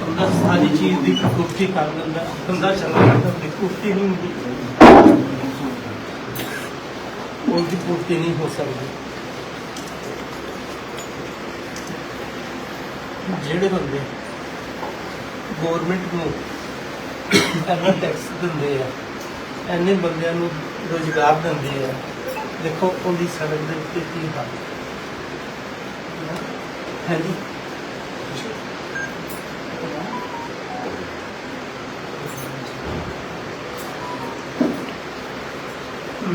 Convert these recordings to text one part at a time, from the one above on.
ਬੰਦਾ ਸਾਰੀ ਚੀਜ਼ ਦੀ ਕੁਸ਼ਤੀ ਕਰ ਲੈਂਦਾ ਬੰਦਾ ਚੰਗਾ ਕਰਦਾ ਤੇ ਕੁਸ਼ਤੀ ਨਹੀਂ ਹੁੰਦੀ। ਉਹਦੀ ਪੂਰਤੀ ਨਹੀਂ ਹੋ ਸਕਦੀ। ਜਿਹੜੇ ਬੰਦੇ ਗਵਰਨਮੈਂਟ ਨੂੰ ਇੰਨਾ ਟੈਕਸ ਦਿੰਦੇ ਆ, ਇੰਨੇ ਬੰਦਿਆਂ ਨੂੰ ਰੋਜ਼ਗਾਰ ਦਿੰਦੇ ਆ, ਦੇਖੋ ਉਹਦੀ ਸੜਕ ਦੇ ਉੱਤੇ ਕੀ ਹਾਲ। ਹੈ ਜੀ?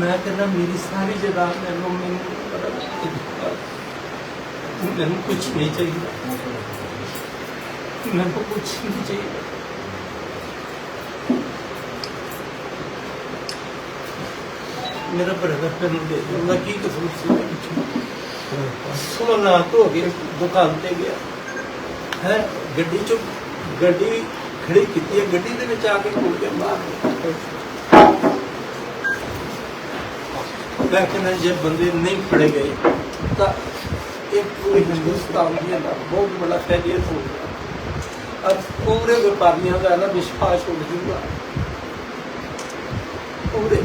ਮੈਂ ਕਹਿੰਦਾ ਮੇਰੀ ਸਾਰੀ ਜਗ੍ਹਾ ਮੈਨੂੰ ਮੈਨੂੰ ਮੈਨੂੰ ਕੁਝ ਨਹੀਂ ਚਾਹੀਦਾ। ਮੈਨੂੰ ਕੁਝ ਨਹੀਂ ਚਾਹੀਦਾ। ਮੇਰਾ ਬ੍ਰਦਰ ਮੈਨੂੰ ਦੇ ਦਿੰਦਾ, ਕੀ ਕਸੂਰ ਸੀ ਉਹਦੇ ਵਿੱਚ? ਸੁਮਨ ਦੁਕਾਨ ਤੇ ਗਿਆ। ਹੈ? ਗੱਡੀ ਚ ਗੱਡੀ ਖੜੀ ਕੀਤੀ ਹੈ, ਗੱਡੀ ਦੇ ਵਿੱਚ ਆ ਕੇ ਘੁੰਮ ਗਿਆ ਬਾਹਰ ਮੈਂ ਕਹਿੰਦਾ ਜੇ ਬੰਦੇ ਨਹੀਂ ਫੜੇ ਗਏ, ਤਾਂ ਇਹ ਪੂਰੇ ਹਿੰਦੁਸਤਾਨ ਦੀ ਅੰਦਰ ਬਹੁਤ ਬੜਾ ਫੈਲਿਅਰ ਹੋ ਗਿਆ। ਅਬ ਪੂਰੇ ਵਪਾਰੀਆਂ ਦਾ ਨਾ ਵਿਸ਼ਵਾਸ ਉੱਡ ਜੂਗਾ। ਪੂਰੇ।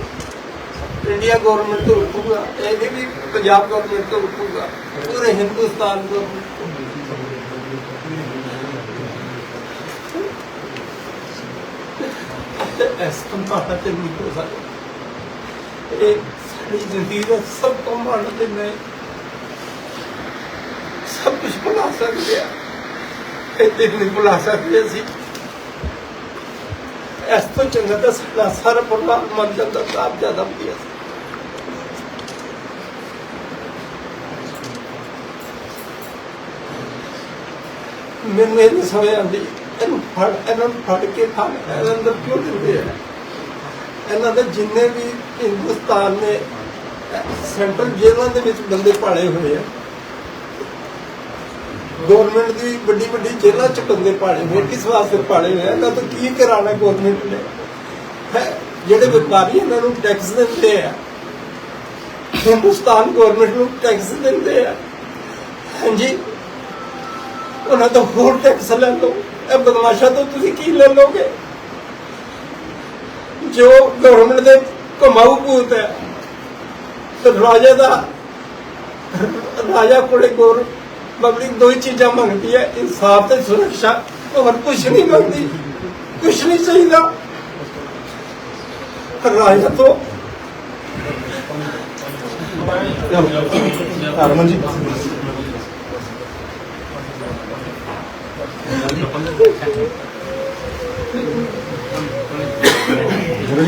ਇੰਡੀਆ ਗਵਰਨਮੈਂਟ ਤੋਂ ਉੱਠੂਗਾ ਇਹ ਵੀ ਪੰਜਾਬ ਗਵਰਨਮੈਂਟ ਤੋਂ ਉੱਠੂਗਾ। ਪੂਰੇ ਹਿੰਦੁਸਤਾਨ ਤੋਂ ਇਸ ਤੋਂ ਮਾੜਾ ਤੇ ਨਹੀਂ ਹੋ ਸਕਦਾ। ਇਹ ਸਾਡੀ ਜ਼ਿੰਦਗੀ ਦਾ ਸਭ ਤੋਂ ਮਾੜਾ ਦਿਨ ਮੈਂ ਸਭ ਕੁਝ ਭੁਲਾ ਸਕਦੇ ਆ। ਇਹ ਦਿਨ ਨਹੀਂ ਭੁਲਾ ਸਕਦੇ ਅਸੀਂ। ਇਸ ਤੋਂ ਚੰਗਾ ਤਾਂ ਸਾਡਾ ਸਾਰਾ ਪਰਿਵਾਰ ਮਰ ਜਾਂਦਾ, ਤਾਂ ਆਪ ਜ਼ਿਆਦਾ ਵਧੀਆ ਸੀ। ਮੈਨੂੰ ਇਹ ਸਮਝ ਆਉਂਦੀ, ਇਹਨੂੰ ਫੜ, ਇਹਨਾਂ ਨੂੰ ਫੜ ਕੇ ਖਾ ਇਹਨਾਂ ਅੰਦਰ ਕਿਉਂ ਦਿੰਦੇ ਆ? ਇਹਨਾਂ ਦੇ ਜਿੰਨੇ ਵੀ ਹਿੰਦੁਸਤਾਨ ਨੇ ਸੈਂਟਰਲ ਜੇਲ੍ਹਾਂ ਦੇ ਵਿੱਚ ਬੰਦੇ ਪਾਲੇ ਹੋਏ ਆ। ਗਵਰਨਮੈਂਟ ਦੀ ਵੱਡੀ ਵੱਡੀ ਜੇਲ੍ਹਾਂ ਚ ਬੰਦੇ ਪਾਲੇ ਹੋਏ ਕਿਸ ਵਾਸਤੇ ਪਾਲੇ ਹੋਏ ਆ? ਇਹਨਾਂ ਕੀ ਕਰਾਣਾ ਗਵਰਨਮੈਂਟ ਨੇ? ਜਿਹੜੇ ਵਪਾਰੀ ਇਹਨਾਂ ਨੂੰ ਟੈਕਸ ਦਿੰਦੇ ਆ। ਹਿੰਦੁਸਤਾਨ ਗਵਰਨਮੈਂਟ ਨੂੰ ਟੈਕਸ ਦਿੰਦੇ ਆ। ਹਾਂਜੀ। ਉਹਨਾਂ ਤੋਂ ਹੋਰ ਟੈਕਸ ਲੈ ਲਓ। ਇਹ ਬਦਮਾਸ਼ਾ ਤੋਂ ਤੁਸੀਂ ਕੀ ਲੈ ਲਓਗੇ? ਜੋ ਗਵਰਨਮੈਂਟ ਦੇ ਕਮਾਊ ਭੂਤ ਹੈ ਰਾਜਾ ਦਾ ਰਾਜਾ ਕੋਲੇ ਗੌਰ ਪਬਲਿਕ ਦੋ ਹੀ ਚੀਜ਼ਾਂ ਮੰਗਦੀ ਹੈ ਇਨਸਾਫ ਤੇ ਸੁਰੱਖਿਆ ਹੋਰ ਕੁਝ ਨਹੀਂ ਮੰਗਦੀ ਕੁਝ ਨਹੀਂ ਚਾਹੀਦਾ। ਰਾਜਾ ਤੋਂ ਹਰਮਨ ਜੀ।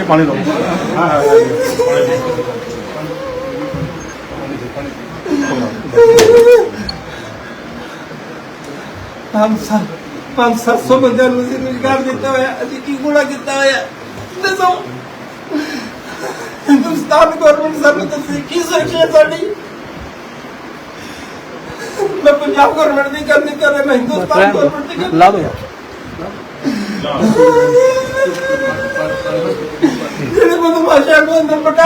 ਪਾਣੀ ਲਓ। ਹਾਂ ਹਾਂ। ਪੰਜ ਸੱਤ ਪੰਜ ਸੱਤ ਸੌ ਬੰਦਿਆਂ ਨੂੰ ਅਸੀਂ ਰੁਜ਼ਗਾਰ ਦਿੱਤਾ ਹੋਇਆ ਅਸੀਂ ਕੀ ਗੁਣਾ ਕੀਤਾ ਹੋਇਆ? ਦੱਸੋ। ਹਿੰਦੁਸਤਾਨ ਗਵਰਨਮੈਂਟ ਸਾਨੂੰ ਤੁਸੀਂ ਕੀ ਸੋਚਿਆ ਸਾਡੀ? ਮੈਂ ਪੰਜਾਬ ਗਵਰਨਮੈਂਟ ਦੀ ਗੱਲ ਨਹੀਂ ਕਰ ਰਿਹਾ ਮੈਂ ਹਿੰਦੁਸਤਾਨ ਗਵਰਨਮੈਂਟ ਦੀ ਗੱਲ ਲਾ ਦੋ ਜਿਹੜੇ ਬਦਮਾਸ਼ਾਂ ਨੂੰ ਅੰਦਰ ਬਟਾ